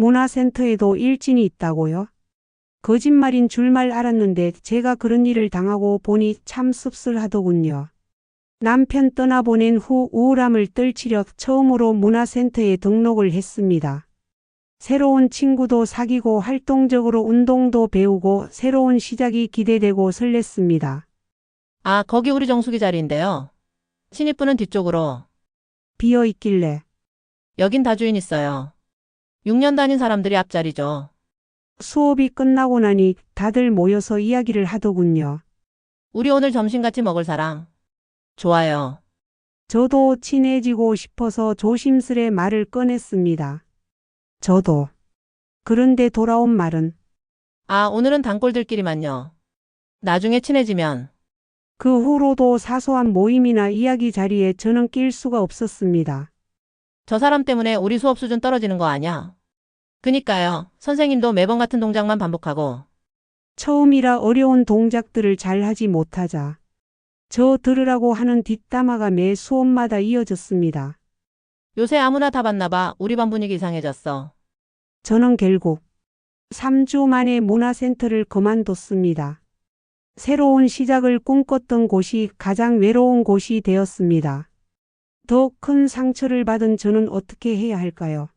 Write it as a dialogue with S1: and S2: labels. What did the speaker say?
S1: 문화센터에도 일진이 있다고요? 거짓말인 줄만 알았는데 제가 그런 일을 당하고 보니 참 씁쓸하더군요. 남편 떠나보낸 후 우울함을 떨치려 처음으로 문화센터에 등록을 했습니다. 새로운 친구도 사귀고 활동적으로 운동도 배우고 새로운 시작이 기대되고 설렜습니다.
S2: 아, 거기 우리 정수기 자리인데요. 신입분은 뒤쪽으로.
S1: 비어 있길래
S2: 여긴 다 주인 있어요. 6년 다닌 사람들이 앞자리죠.
S1: 수업이 끝나고 나니 다들 모여서 이야기를 하더군요.
S2: 우리 오늘 점심 같이 먹을 사람. 좋아요.
S1: 저도 친해지고 싶어서 조심스레 말을 꺼냈습니다. 저도. 그런데 돌아온 말은
S2: 아, 오늘은 단골들끼리만요. 나중에 친해지면
S1: 그 후로도 사소한 모임이나 이야기 자리에 저는 낄 수가 없었습니다.
S2: 저 사람 때문에 우리 수업 수준 떨어지는 거 아냐? 그니까요. 선생님도 매번 같은 동작만 반복하고
S1: 처음이라 어려운 동작들을 잘 하지 못하자. 저 들으라고 하는 뒷담화가 매 수업마다 이어졌습니다.
S2: 요새 아무나 다 봤나 봐. 우리 반 분위기 이상해졌어.
S1: 저는 결국 3주 만에 문화센터를 그만뒀습니다. 새로운 시작을 꿈꿨던 곳이 가장 외로운 곳이 되었습니다. 더 큰 상처를 받은 저는 어떻게 해야 할까요?